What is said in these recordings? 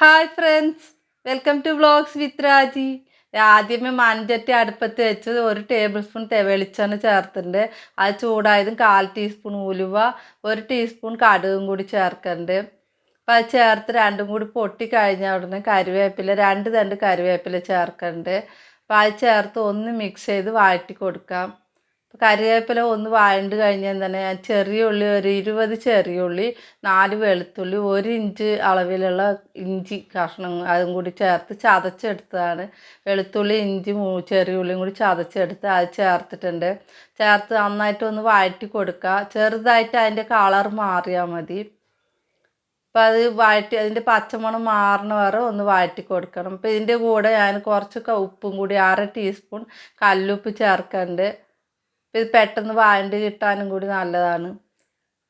Hi friends welcome to vlogs with Raji ആദ്യമേ മൺചട്ടി അടുപ്പത്ത് വെച്ച് ഒരു ടേബിൾ സ്പൂൺ വെളിച്ചെണ്ണ ചേർത്തിട്ടുണ്ട്. അത് ചൂടായതും കാൽ ടീസ്പൂൺ ഉലുവ ഒരു ടീസ്പൂൺ കടുകും കൂടി ചേർക്കുന്നുണ്ട് അപ്പം അത് ചേർത്ത് രണ്ടും കൂടി പൊട്ടി കഴിഞ്ഞ ഉടനെ കരുവേപ്പില രണ്ട് തണ്ട് കരുവേപ്പില ചേർക്കുന്നുണ്ട് അപ്പം അത് ചേർത്ത് ഒന്ന് മിക്സ് ചെയ്ത് വഴറ്റി കൊടുക്കാം. കറിവേപ്പില ഒന്ന് വഴണ്ട് കഴിഞ്ഞാൽ തന്നെ ഞാൻ ചെറിയ ഉള്ളി ഒരു ഇരുപത് ചെറിയ ഉള്ളി നാല് വെളുത്തുള്ളി ഒരു ഇഞ്ച് അളവിലുള്ള ഇഞ്ചി കഷ്ണം അതും കൂടി ചേർത്ത് ചതച്ചെടുത്തതാണ്. വെളുത്തുള്ളി ഇഞ്ചി ചെറിയ ഉള്ളിയും കൂടി ചതച്ചെടുത്ത് അത് ചേർത്തിട്ടുണ്ട്. ചേർത്ത് നന്നായിട്ട് ഒന്ന് വഴറ്റി കൊടുക്കുക. ചെറുതായിട്ട് അതിന്റെ കളർ മാറിയാൽ മതി. അപ്പം അത് വഴറ്റി അതിന്റെ പച്ചമണം മാറണ വരെ ഒന്ന് വഴറ്റി കൊടുക്കണം. അപ്പം ഇതിന്റെ കൂടെ ഞാൻ കുറച്ച് ഉപ്പും കൂടി അര ടീസ്പൂൺ കല്ലുപ്പ് ചേർക്കുന്നുണ്ട് ഇത് പെട്ടെന്ന് വാഴണ്ട് കിട്ടാനും കൂടി നല്ലതാണ്.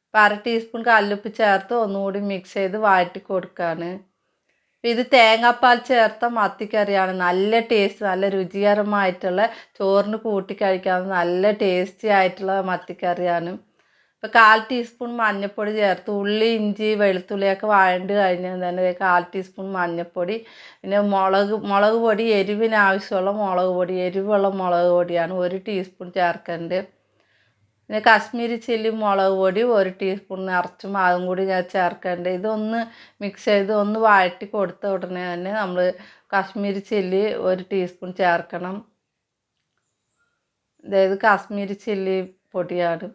അപ്പോൾ അര ടീസ്പൂൺ കല്ലുപ്പ് ചേർത്ത് ഒന്നുകൂടി മിക്സ് ചെയ്ത് വഴറ്റി കൊടുക്കുകയാണ് ഇത് തേങ്ങാപ്പാൽ ചേർത്ത മത്തിക്കറിയാണ്. നല്ല ടേസ്റ്റ് നല്ല രുചികരമായിട്ടുള്ള ചോറിന് കൂട്ടി കഴിക്കാവുന്ന നല്ല ടേസ്റ്റി ആയിട്ടുള്ള മത്തിക്കറിയാണ്. ഇപ്പോൾ കാൽ ടീസ്പൂൺ മഞ്ഞൾപ്പൊടി ചേർത്ത് ഉള്ളി ഇഞ്ചി വെളുത്തുള്ളിയൊക്കെ വഴണ്ട് കഴിഞ്ഞാൽ തന്നെ കാൽ ടീസ്പൂൺ മഞ്ഞൾപ്പൊടി പിന്നെ മുളക് മുളക് പൊടി എരിവിന് ആവശ്യമുള്ള മുളക് പൊടി എരിവുള്ള മുളക് പൊടിയാണ് ഒരു ടീസ്പൂൺ ചേർക്കേണ്ടത്. പിന്നെ കാശ്മീരി ചില്ലി മുളക് പൊടി ഒരു ടീസ്പൂൺ നിറച്ചും അതും കൂടി ഞാൻ ചേർക്കേണ്ടത്. ഇതൊന്ന് മിക്സ് ചെയ്ത് ഒന്ന് വഴറ്റി കൊടുത്ത ഉടനെ തന്നെ നമ്മൾ കാശ്മീരി ചില്ലി ഒരു ടീസ്പൂൺ ചേർക്കണം. അതായത് കാശ്മീരി ചില്ലി പൊടിയാണ്.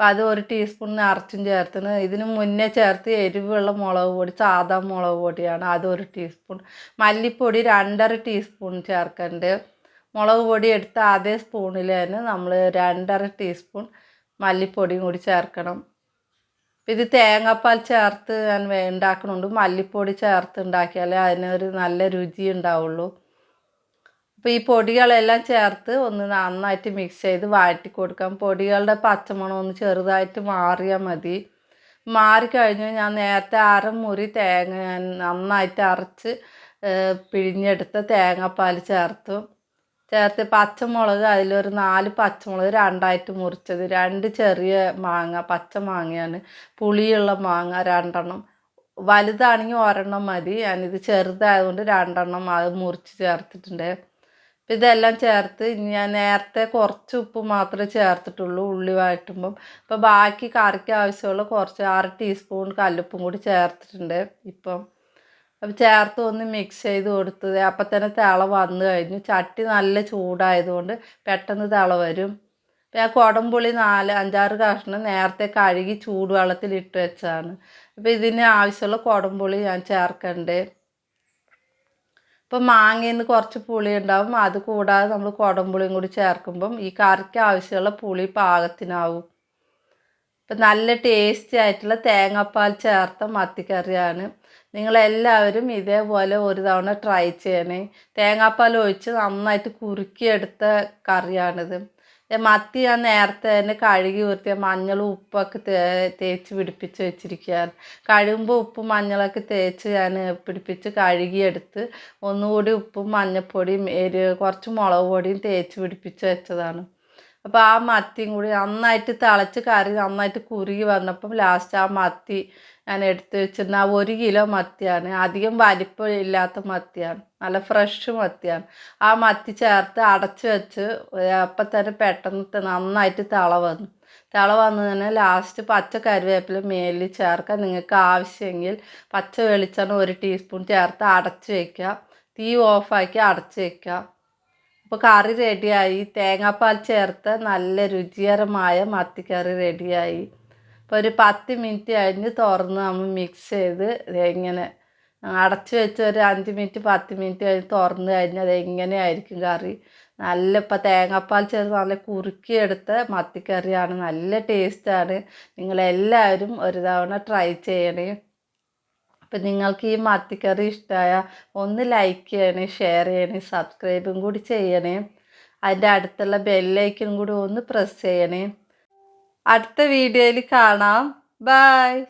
അപ്പം അത് ഒരു ടീസ്പൂൺ നിറച്ചും ചേർത്തിന് ഇതിന് മുന്നേ ചേർത്ത് എരിവുള്ള മുളക് പൊടി സാധാ മുളക് പൊടിയാണ്. അത് ഒരു ടീസ്പൂൺ മല്ലിപ്പൊടി രണ്ടര ടീസ്പൂൺ ചേർക്കുന്നുണ്ട് മുളക് പൊടി എടുത്ത അതേ സ്പൂണിൽ തന്നെ നമ്മൾ രണ്ടര ടീസ്പൂൺ മല്ലിപ്പൊടിയും കൂടി ചേർക്കണം. ഇത് തേങ്ങാപ്പാൽ ചേർത്ത് ഞാൻ ഉണ്ടാക്കണുണ്ട്. മല്ലിപ്പൊടി ചേർത്ത് ഉണ്ടാക്കിയാലേ അതിനൊരു നല്ല രുചി ഉണ്ടാവുള്ളൂ. അപ്പോൾ ഈ പൊടികളെല്ലാം ചേർത്ത് ഒന്ന് നന്നായിട്ട് മിക്സ് ചെയ്ത് വഴറ്റി കൊടുക്കാം. പൊടികളുടെ പച്ചമണം ഒന്ന് ചെറുതായിട്ട് മാറിയാൽ മതി. മാറിക്കഴിഞ്ഞ് ഞാൻ നേരത്തെ അരമുറി തേങ്ങ ഞാൻ നന്നായിട്ട് അരച്ച് പിഴിഞ്ഞെടുത്ത തേങ്ങാപ്പാൽ ചേർത്തു. ചേർത്ത് പച്ചമുളക് അതിലൊരു നാല് പച്ചമുളക് രണ്ടായിട്ട് മുറിച്ചത്. രണ്ട് ചെറിയ മാങ്ങ പച്ച മാങ്ങയാണ്. പുളിയുള്ള മാങ്ങ രണ്ടെണ്ണം. വലുതാണെങ്കിൽ ഒരെണ്ണം മതി. ഞാനിത് ചെറുതായതുകൊണ്ട് രണ്ടെണ്ണം അത് മുറിച്ച് ചേർത്തിട്ടുണ്ട്. ഇതെല്ലാം ചേർത്ത് ഞാൻ നേരത്തെ കുറച്ച് ഉപ്പ് മാത്രമേ ചേർത്തിട്ടുള്ളൂ ഉള്ളി വഴറ്റുമ്പം. അപ്പോൾ ബാക്കി കറിക്ക് ആവശ്യമുള്ള കുറച്ച് അര ടീസ്പൂൺ കല്ലുപ്പും കൂടി ചേർത്തിട്ടുണ്ട് ഇപ്പം. അപ്പം ചേർത്ത് ഒന്ന് മിക്സ് ചെയ്ത് കൊടുത്തത് അപ്പം തന്നെ തിള വന്നു കഴിഞ്ഞു. ചട്ടി നല്ല ചൂടായതുകൊണ്ട് പെട്ടെന്ന് തിള വരും. ഞാൻ കുടംപുളി നാല് അഞ്ചാറ് കഷ്ണം നേരത്തെ കഴുകി ചൂടുവെള്ളത്തിൽ ഇട്ട് വെച്ചാണ് അപ്പോൾ ഇതിന് ആവശ്യമുള്ള കുടംപുളി ഞാൻ ചേർക്കണ്ടേ. ഇപ്പം മാങ്ങയിൽ നിന്ന് കുറച്ച് പുളി ഉണ്ടാവും അത് കൂടാതെ നമ്മൾ കുടംപുളിയും കൂടി ചേർക്കുമ്പം ഈ കറിക്ക് ആവശ്യമുള്ള പുളി പാകത്തിനാവും. ഇപ്പം നല്ല ടേസ്റ്റി ആയിട്ടുള്ള തേങ്ങാപ്പാൽ ചേർത്ത മത്തിക്കറിയാണ്. നിങ്ങളെല്ലാവരും ഇതേപോലെ ഒരു തവണ ട്രൈ ചെയ്യണേ. തേങ്ങാപ്പാൽ ഒഴിച്ച് നന്നായിട്ട് കുറുക്കിയെടുത്ത കറിയാണിത്. മത്തി ഞാൻ നേരത്തെ തന്നെ കഴുകി വൃത്തിയ മഞ്ഞളും ഉപ്പൊക്കെ തേച്ച് പിടിപ്പിച്ച് വെച്ചിരിക്കുകയാണ്. കഴുകുമ്പോൾ ഉപ്പും മഞ്ഞളൊക്കെ തേച്ച് ഞാൻ പിടിപ്പിച്ച് കഴുകിയെടുത്ത് ഒന്നുകൂടി ഉപ്പും മഞ്ഞൾപ്പൊടിയും എരി കുറച്ച് മുളക് പൊടിയും തേച്ച് പിടിപ്പിച്ച് വെച്ചതാണ്. അപ്പോൾ ആ മത്തിയും കൂടി നന്നായിട്ട് തിളച്ച് കറി നന്നായിട്ട് കുറുകി വന്നപ്പം ലാസ്റ്റ് ആ മത്തി ഞാൻ എടുത്ത് വെച്ചിരുന്ന ആ ഒരു കിലോ മത്തിയാണ്. അധികം വലിപ്പം ഇല്ലാത്ത മത്തിയാണ്. നല്ല ഫ്രഷ് മത്തിയാണ്. ആ മത്തി ചേർത്ത് അടച്ച് വെച്ച് അപ്പം തന്നെ പെട്ടെന്ന് നന്നായിട്ട് തിള വന്നു. തിള വന്നു തന്നെ ലാസ്റ്റ് പച്ച കരുവേപ്പില മേലിൽ ചേർക്കുക. നിങ്ങൾക്ക് ആവശ്യമെങ്കിൽ പച്ച വെളിച്ചെണ്ണ ഒരു ടീസ്പൂൺ ചേർത്ത് അടച്ച് വയ്ക്കുക തീ ഓഫാക്കി അടച്ച് വയ്ക്കുക അപ്പോൾ കറി റെഡിയായി. തേങ്ങാപ്പാൽ ചേർത്ത് നല്ല രുചികരമായ മത്തിക്കറി റെഡിയായി. അപ്പോൾ ഒരു പത്ത് മിനിറ്റ് കഴിഞ്ഞ് തുറന്ന് നമ്മൾ മിക്സ് ചെയ്ത് ഇങ്ങനെ അടച്ചു വെച്ച് ഒരു അഞ്ച് മിനിറ്റ് പത്ത് മിനിറ്റ് കഴിഞ്ഞ് തുറന്ന് കഴിഞ്ഞാൽ എങ്ങനെയായിരിക്കും കറി. നല്ല ഇപ്പോൾ തേങ്ങാപ്പാൽ ചേർത്ത് നല്ല കുറുക്കിയെടുത്ത മത്തിക്കറിയാണ്. നല്ല ടേസ്റ്റാണ് നിങ്ങളെല്ലാവരും ഒരു തവണ ട്രൈ ചെയ്യണേ. അപ്പം നിങ്ങൾക്ക് ഈ മത്തിക്കറി ഇഷ്ടമായ ഒന്ന് ലൈക്ക് ചെയ്യണേ ഷെയർ ചെയ്യണേ സബ്സ്ക്രൈബും കൂടി ചെയ്യണേ. അതിന്റെ അടുത്തുള്ള ബെല്ലൈക്കനും കൂടി ഒന്ന് പ്രസ് ചെയ്യണേ. അടുത്ത വീഡിയോയിൽ കാണാം. ബായ്